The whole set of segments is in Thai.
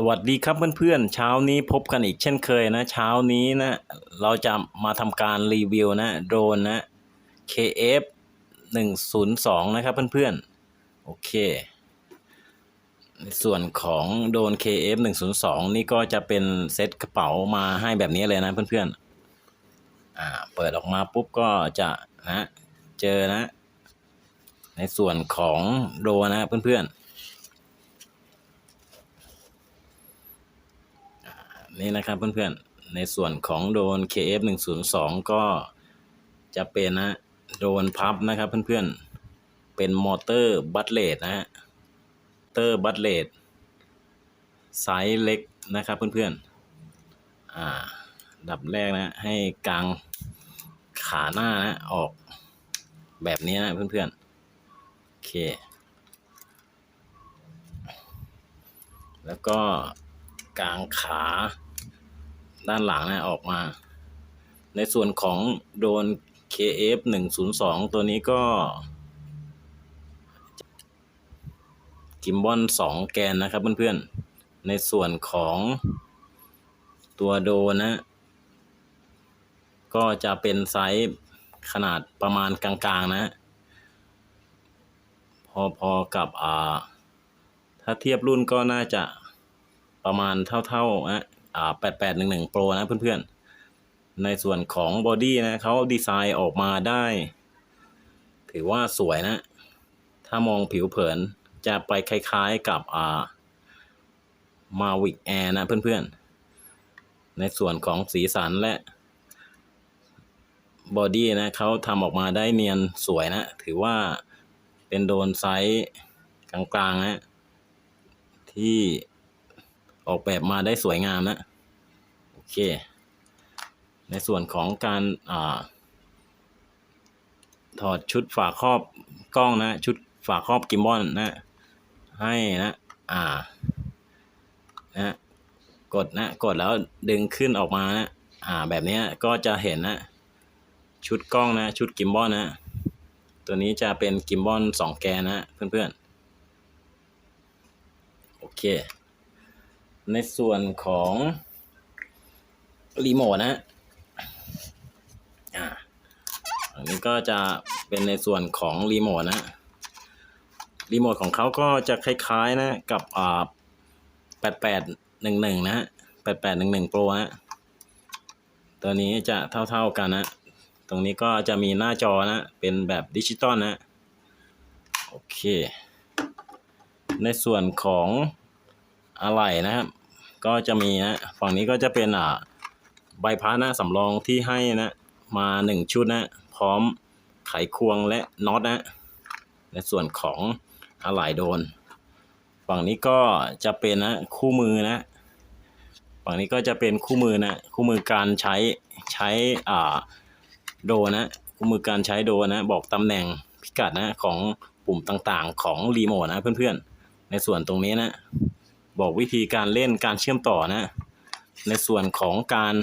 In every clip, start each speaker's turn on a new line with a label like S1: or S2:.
S1: สวัสดีครับเพื่อนๆเช้านี้พบกันอีกเช่นเคยนะ เช้านี้นะเราจะมาทำการรีวิวนะโดรนนะ KF 102นะครับเพื่อนๆโอเค ในส่วนของโดรน KF 102นี่ก็จะเป็นเซ็ตกระเป๋ามาให้แบบนี้เลยนะเพื่อนๆอ่าเปิดออกมาปุ๊บก็จะนะเจอนะ ในส่วนของโดรนนะเพื่อนๆ นี่นะครับเพื่อนๆ ในส่วนของโดน KF 102ก็จะเป็นนะโดนพับนะครับเพื่อนๆ เป็นมอเตอร์บัตเลดนะฮะมอเตอร์บัตเลดไซส์เล็กนะครับเพื่อนๆ อ่า ดับแรกนะให้กลางขาหน้านะออกแบบนี้นะเพื่อนๆ โอเค แล้วก็กลางขา ด้านหลังนะออกมา ในส่วนของโดน KF 102 ตัวนี้ก็กิมบอล2 แกนนะครับเพื่อนๆ ในส่วนของตัวโดนนะ ก็จะเป็นไซส์ขนาดประมาณกลางๆนะ พอๆกับอ่า ถ้าเทียบรุ่นก็น่าจะประมาณเท่าๆนะ อ่า8811 Pro นะเพื่อนๆ ในส่วนของบอดี้นะเขาดีไซน์ออกมาได้ ถือว่าสวยนะ ถ้ามองผิวเผินจะไปคล้ายๆกับอ่า Mavic Air นะเพื่อนๆ ในส่วนของสีสันและบอดี้นะเขาทำออกมาได้เนียนสวยนะ ถือว่าเป็นโดนไซส์กลางๆนะที่ ออกแบบมาได้สวยงามนะโอเค ในส่วนของการอ่าถอดชุดฝาครอบกล้องนะ ชุดฝาครอบกิมบอลนะ ให้นะ อ่า นะ กดนะ กดแล้วดึงขึ้นออกมานะ อ่า แบบนี้ก็จะเห็นนะ ชุดกล้องนะ ชุดกิมบอลนะ ตัวนี้จะเป็นกิมบอลสองแกนนะ เพื่อนๆ โอเค ในส่วนของรีโมทนะอ่าอันนี้ก็จะเป็นในส่วนของรีโมทนะรีโมทของเขาก็จะคล้ายๆนะกับอ่า8811นะ8811 Pro นะตัวนี้จะเท่าๆกันนะ ตรงนี้ก็จะมีหน้าจอนะ เป็นแบบดิจิตอลนะ โอเค ในส่วนของอะไหล่นะครับ ก็จะมีนะฝั่งนี้ก็จะเป็นอ่าใบพัดนะสำรองที่ให้นะมาหนึ่งชุดนะพร้อมไขควงและน็อตนะในส่วนของอะไหล่โดน ฝั่งนี้ก็จะเป็นนะคู่มือนะฝั่งนี้ก็จะเป็นคู่มือนะคู่มือการใช้ใช้อ่าโดนะคู่มือการใช้โดนะบอกตำแหน่งพิกัดนะของปุ่มต่างๆของรีโมทนะเพื่อนๆในส่วนตรงนี้นะ บอกวิธีการเล่นการเชื่อมต่อนะ ในส่วนของการ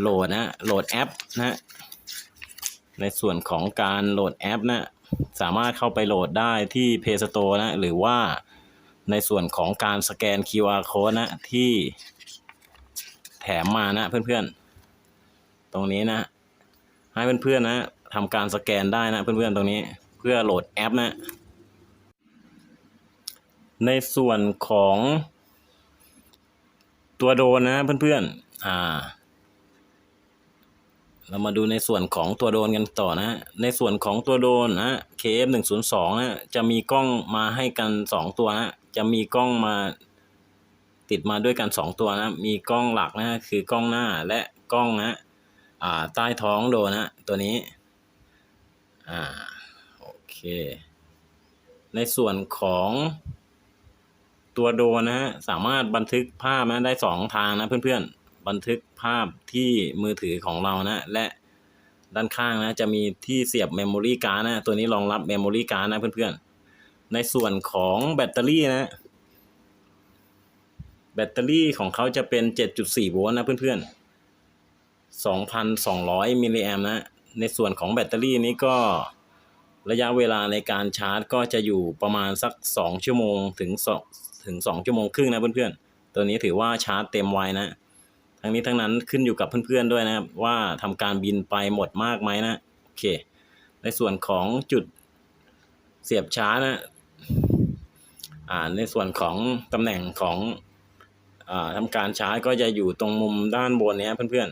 S1: โหลดนะโหลดแอปนะในส่วนของการโหลดแอปนะสามารถเข้าไปโหลดได้ที่ Play Store นะหรือว่าในส่วนของการสแกน QR code นะที่แถมมานะเพื่อนๆ ตรงนี้นะ ให้เพื่อนๆนะทำการสแกนได้นะเพื่อนๆตรงนี้เพื่อโหลดแอปนะ ในส่วนของตัวโดนนะเพื่อนๆ อ่า เรามาดูในส่วนของตัวโดนกันต่อนะ ในส่วนของตัวโดนนะ KF 1 0 2นะจะมีกล้องมาให้กัน 2 ตัวนะจะมีกล้องมาติดมาด้วยกัน 2 ตัวนะ มีกล้องหลักนะคือกล้องหน้าและกล้องนะ อ่า ใต้ท้องโดนนะตัวนี้ อ่า โอเค ในส่วนของ ตัวโดรนนะฮะสามารถบันทึกภาพนะได้สองทางนะเพื่อนๆ บันทึกภาพที่มือถือของเรานะและด้านข้างนะจะมีที่เสียบเมมโมรี่การ์ดนะตัวนี้รองรับเมมโมรี่การ์ดนะเพื่อนๆ ในส่วนของแบตเตอรี่นะแบตเตอรี่ของเขาจะเป็น 7.4 โวลต์นะเพื่อนๆ 2,200 มิลลิแอมนะ ในส่วนของแบตเตอรี่นี้ก็ระยะเวลาในการชาร์จก็จะอยู่ประมาณสัก 2 ชั่วโมงถึง ถึงสองชั่วโมงครึ่งนะเพื่อนๆ ตัวนี้ถือว่าชาร์จเต็มไวนะ ทั้งนี้ทั้งนั้นขึ้นอยู่กับเพื่อนๆด้วยนะครับว่าทำการบินไปหมดมากไหมนะโอเค ในส่วนของจุดเสียบชาร์จนะอ่าในส่วนของตำแหน่งของอ่าทำการชาร์จก็จะอยู่ตรงมุมด้านบนนี้เพื่อน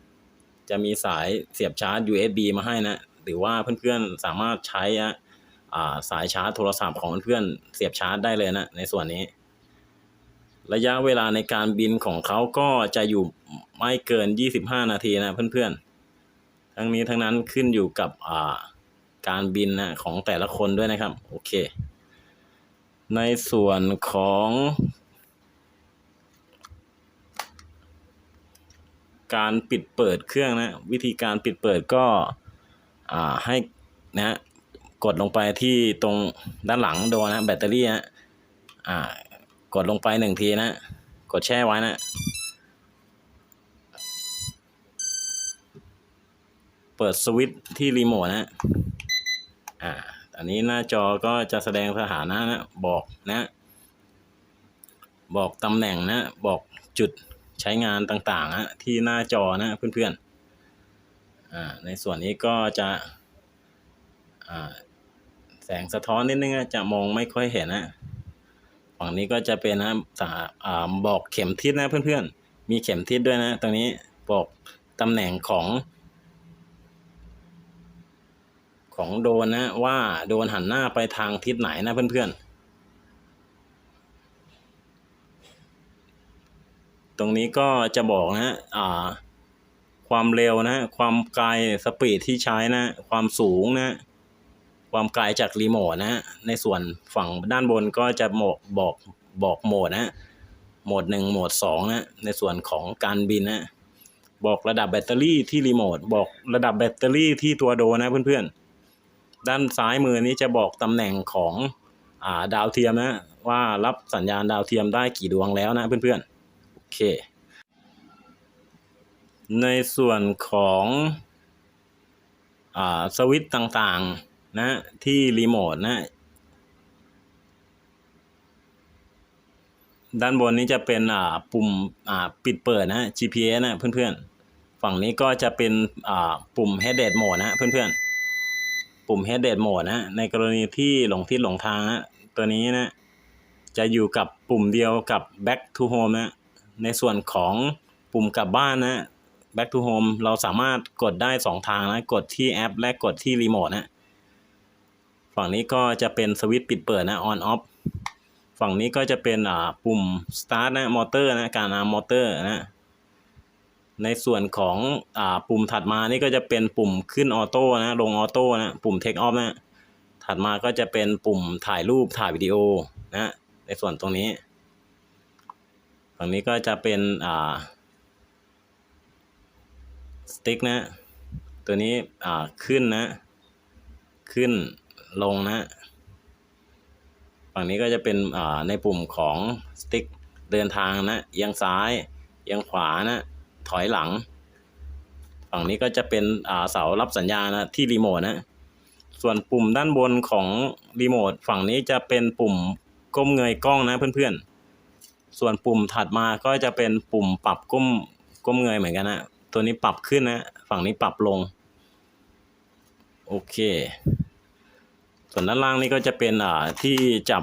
S1: ๆ จะมีสายเสียบชาร์จ USB มาให้นะ หรือว่าเพื่อนๆสามารถใช้อะ สายชาร์จโทรศัพท์ของเพื่อนเสียบชาร์จได้เลยนะในส่วนนี้ ระยะเวลาในการบินของเขาก็จะอยู่ไม่เกิน 25 นาทีนะเพื่อนๆ ทั้งนี้ทั้งนั้นขึ้นอยู่กับการบินนะของแต่ละคนด้วยนะครับ โอเค ในส่วนของการปิดเปิดเครื่องนะ วิธีการปิดเปิดก็ให้นะ กดลงไปที่ตรงด้านหลังโดนนะแบตเตอรี่นะอ่ากดลงไปหนึ่งทีนะ กดแช่ไว้นะเปิดสวิตช์ที่รีโมทนะอ่าอันนี้หน้าจอก็จะแสดงสถานะนะ บอกนะ บอกตำแหน่งนะ บอกจุดใช้งานต่างๆนะที่หน้าจอนะเพื่อนๆอ่าในส่วนนี้ก็จะอ่า แสงสะท้อนนิดนึงนะจะมองไม่ค่อยเห็นนะฝั่งนี้ก็จะเป็นนะสาอบอกเข็มทิศนะเพื่อนๆ มีเข็มทิศด้วยนะ ตรงนี้บอกตำแหน่งของ ของโดนนะว่าโดนหันหน้าไปทางทิศไหนนะเพื่อนๆตรงนี้ก็จะบอกนะอ่า ความเร็วนะ ความไกล สปีดที่ใช้นะ ความสูงนะ ความไกลจากรีโมทนะในส่วนฝั่งด้านบนก็จะบอกบอกบอกโหมดนะโหมดหนึ่งโหมดสองนะในส่วนของการบินนะบอกระดับแบตเตอรี่ที่รีโมทบอกระดับแบตเตอรี่ที่ตัวโดนนะเพื่อนๆ ด้านซ้ายมือนี้จะบอกตำแหน่งของอ่าดาวเทียมนะว่ารับสัญญาณดาวเทียมได้กี่ดวงแล้วนะเพื่อนๆโอเค ในส่วนของอ่าสวิตต่างๆ นะที่รีโมทนะ ด้านบนนี้จะเป็นอ่าปุ่มอ่าปิดเปิดนะ GPS นะเพื่อนๆ ฝั่งนี้ก็จะเป็นอ่าปุ่ม headed mode นะเพื่อนๆ ปุ่ม headed mode นะในกรณีที่หลงทิศหลงทางนะตัวนี้นะจะอยู่กับปุ่มเดียวกับ back to home นะในส่วนของปุ่มกลับบ้านนะ back to home เราสามารถกดได้สองทางนะ กดที่แอป และกดที่รีโมทนะ ฝั่งนี้ก็จะเป็นสวิตช์ปิดเปิดนะ on off ฝั่งนี้ก็จะเป็นอ่าปุ่ม start นะมอเตอร์นะการอาร์มมอเตอร์นะในส่วนของอ่าปุ่มถัดมานี่ก็จะเป็นปุ่มขึ้นออโต้นะลงออโต้นะปุ่ม take off นะถัดมาก็จะเป็นปุ่มถ่ายรูปถ่ายวิดีโอนะในส่วนตรงนี้ ฝั่งนี้ก็จะเป็นอ่าสติ๊กนะ ตัวนี้อ่าขึ้นนะ ขึ้น ลงนะฝั่งนี้ก็จะเป็นในปุ่มของสติ๊กเดินทางนะเอียงซ้ายเอียงขวานะถอยหลัง ฝั่งนี้ก็จะเป็นเสารับสัญญาณนะที่รีโมทนะส่วนปุ่มด้านบนของรีโมทฝั่งนี้จะเป็นปุ่มก้มเงยกล้องนะเพื่อนๆ ส่วนปุ่มถัดมาก็จะเป็นปุ่มปรับก้มก้มเงยเหมือนกันนะตัวนี้ปรับขึ้นนะ ฝั่งนี้ปรับลง โอเค ส่วนด้านล่างนี่ก็จะเป็นอ่าที่จับ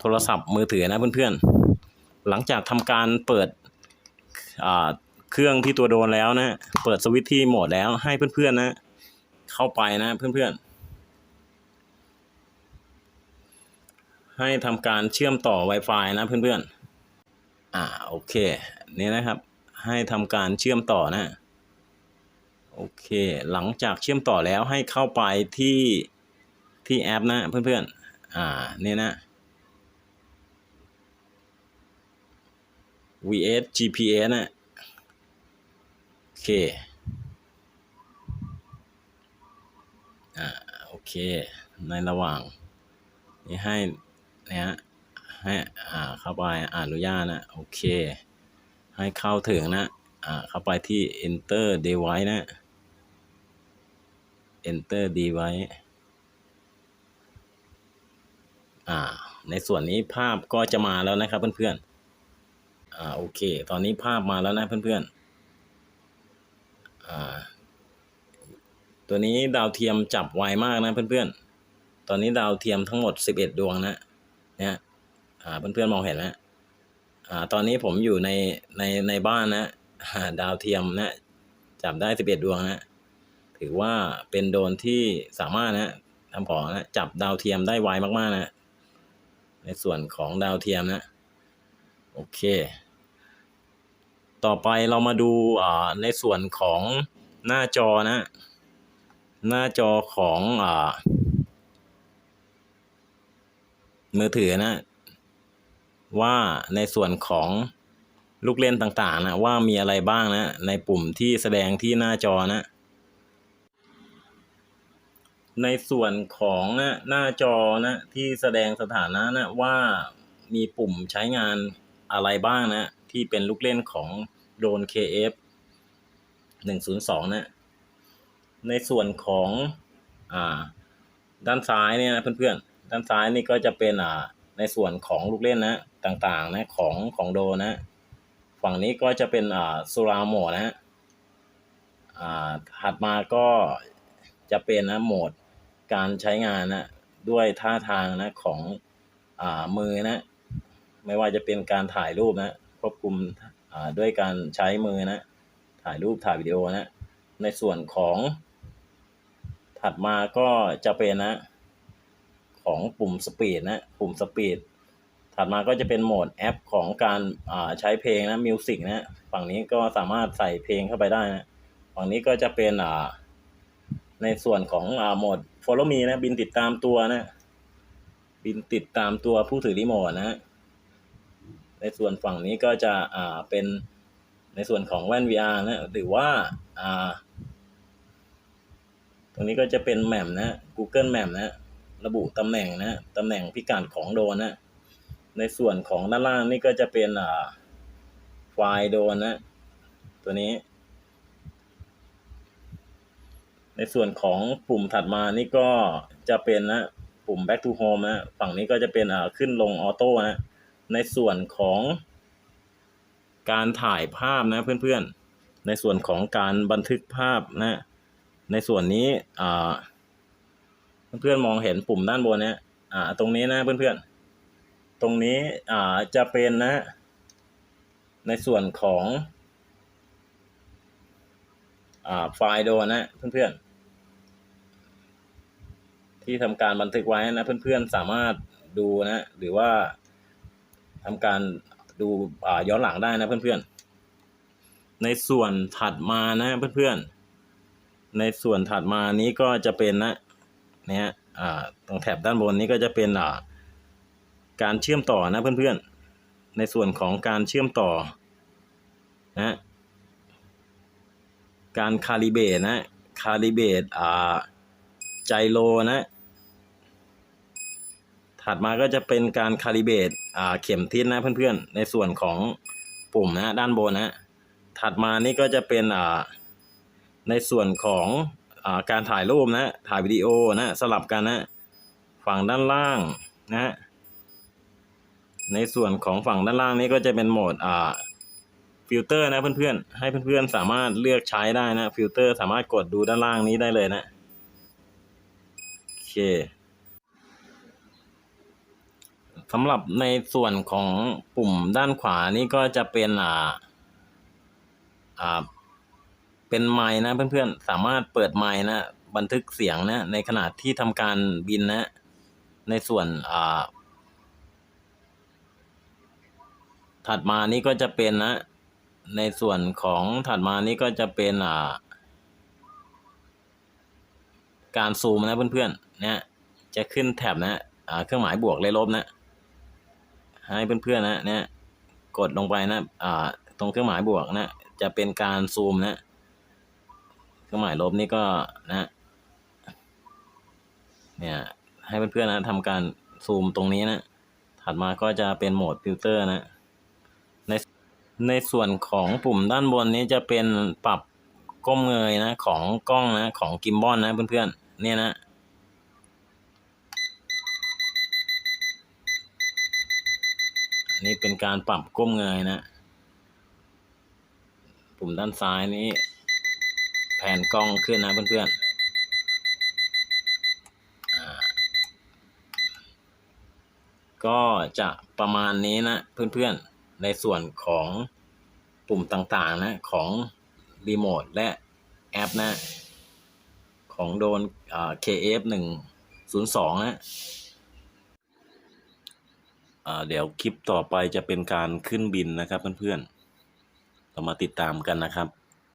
S1: โทรศัพท์มือถือนะเพื่อนๆ หลังจากทำการเปิดอ่าเครื่องที่ตัวโดนแล้วนะ เปิดสวิตช์ที่โหมดแล้วให้เพื่อนๆนะ เข้าไปนะเพื่อนๆ ให้ทำการเชื่อมต่อ Wi-Fi นะเพื่อนๆ อ่าโอเค นี่นะครับ ให้ทำการเชื่อมต่อนะ โอเค หลังจากเชื่อมต่อแล้วให้เข้าไปที่ ที่แอปนะเพื่อนๆ อ่าเนี่ยนะ vs GPS นะโอเค อ่าโอเค ในระหว่าง นี้ให้นะฮะให้อ่าเข้าไปอนุญาตนะโอเค ให้เข้าถึงนะ อ่าเข้าไปที่ enter device นะ enter device อ่า ในส่วนนี้ภาพก็จะมาแล้วนะครับเพื่อนๆ อ่า โอเค ตอนนี้ภาพมาแล้วนะเพื่อนๆ อ่า ตัวนี้ดาวเทียมจับไวมากนะเพื่อนๆ ตอนนี้ดาวเทียมทั้งหมด 11 ดวงนะ เนี่ย อ่า เพื่อนๆ มองเห็นไหมอ่า ตอนนี้ผมอยู่ใน ใน ในบ้านนะอ่าดาวเทียมนะ จับได้ 11 ดวงนะ ถือว่าเป็นโดนที่สามารถนะทำขอนะจับดาวเทียมได้ไวมากๆนะ ในส่วนของดาวเทียมนะ โอเค ต่อไปเรามาดูอ่าในส่วนของหน้าจอนะ หน้าจอของอ่ามือถือนะ ว่าในส่วนของลูกเล่นต่างๆนะว่ามีอะไรบ้างนะ ในปุ่มที่แสดงที่หน้าจอนะ ในส่วนของหน้าจอนะที่แสดงสถานะนะว่ามีปุ่มใช้งานอะไรบ้างนะที่เป็นลูกเล่นของโดรน KF 102 นะในส่วนของอ่าด้านซ้ายเนี่ยนะเพื่อนๆ ด้านซ้ายนี่ก็จะเป็นอ่าในส่วนของลูกเล่นนะต่างๆนะของของโดนนะฝั่งนี้ก็จะเป็นอ่าสุราโหมดนะฮะอ่าถัดมาก็จะเป็นนะโหมด การใช้งานนะด้วยท่าทางนะของอ่ามือนะ ไม่ว่าจะเป็นการถ่ายรูปนะควบคุมอ่าด้วยการใช้มือนะ ถ่ายรูปถ่ายวิดีโอนะ ในส่วนของถัดมาก็จะเป็นนะ ของปุ่มสปีดนะปุ่มสปีดถัดมาก็จะเป็นโหมดแอปของการอ่าใช้เพลงนะมิวสิกนะ ฝั่งนี้ก็สามารถใส่เพลงเข้าไปได้นะ ฝั่งนี้ก็จะเป็นอ่า ในส่วนของอ่าโหมด follow me นะ บินติดตามตัวนะ บินติดตามตัวผู้ถือรีโมทนะ ในส่วนฝั่งนี้ก็จะอ่าเป็นในส่วนของแว่น VR นะ หรือว่าอ่า ตรงนี้ก็จะเป็นแมมนะ Google Map นะ ระบุตำแหน่งนะตำแหน่งพิกัดของโดรนนะ ในส่วนของด้านล่างนี่ก็จะเป็นอ่าไฟล์โดรนนะ ตัวนี้ ในส่วนของปุ่มถัดมานี่ก็จะเป็นนะปุ่ม back to home นะฝั่งนี้ก็จะเป็นอ่าขึ้นลงออโต้นะในส่วนของการถ่ายภาพนะเพื่อนๆ ในส่วนของการบันทึกภาพนะ ในส่วนนี้อ่าเพื่อนๆมองเห็นปุ่มด้านบนนี่ยอ่าตรงนี้นะเพื่อนๆ ตรงนี้อ่าจะเป็นนะ ในส่วนของอ่าไฟล์โดนนะเพื่อนๆ ที่ทำการบันทึกไว้นะเพื่อนๆสามารถดูนะหรือว่าทำการดูย้อนหลังได้นะเพื่อนๆ ในส่วนถัดมานะเพื่อนๆ ในส่วนถัดมานี้ก็จะเป็นนะเนี่ยตรงแถบด้านบนนี้ก็จะเป็นการเชื่อมต่อนะเพื่อนๆ ในส่วนของการเชื่อมต่อนะการคาลิเบตนะคาลิเบตอ่าไจโรนะ ถัดมาก็จะเป็นการคาลิเบตเข็มทิศนะเพื่อนๆ ในส่วนของปุ่มนะด้านบนนะถัดมานี่ก็จะเป็นในส่วนของอการถ่ายรูปนะถ่ายวิดีโอนะสลับกันนะฝั่งด้านล่างนะในส่วนของฝั่งด้านล่างนี้ก็จะเป็นโหมดอ่าฟิลเตอร์นะเพื่อนๆ ให้เพื่อนๆ สามารถเลือกใช้ได้นะฟิลเตอร์สามารถกดดูด้านล่างนี้ได้เลยนะโอเค สำหรับในส่วนของปุ่มด้านขวานี่ก็จะเป็นอ่าอ่าเป็นไม้นะเพื่อนๆ สามารถเปิดไม้นะ บันทึกเสียงนะ ในขณะที่ทำการบินนะ ในส่วนอ่าถัดมานี้ก็จะเป็นนะ ในส่วนของถัดมานี้ก็จะเป็นอ่า การซูมนะเพื่อนๆเนี่ยจะขึ้นแถบนะอ่าเครื่องหมายบวกเลยลบนะ ให้เพื่อนๆนะเนี่ยกดลงไปนะอ่าตรงเครื่องหมายบวกนะจะเป็นการซูมนะเครื่องหมายลบนี่ก็นะเนี่ยให้เพื่อนๆนะทำการซูมตรงนี้นะถัดมาก็จะเป็นโหมดฟิลเตอร์นะในในส่วนของปุ่มด้านบนนี้จะเป็นปรับก้มเงยนะของกล้องนะของกิมบอลนะเพื่อนๆเนี่ยนะ นี่เป็นการปรับก้มเงยนะ ปุ่มด้านซ้ายนี้ แผ่นกล้องขึ้นนะเพื่อนๆอ่าก็จะประมาณนี้นะเพื่อนๆ ในส่วนของปุ่มต่างๆนะของรีโมทและแอปนะ ของโดนอ่า KF หนึ่งศูนย์สองนะ เดี๋ยวคลิปต่อไปจะเป็นการขึ้นบินนะครับเพื่อนๆเรามาติดตามกันนะครับ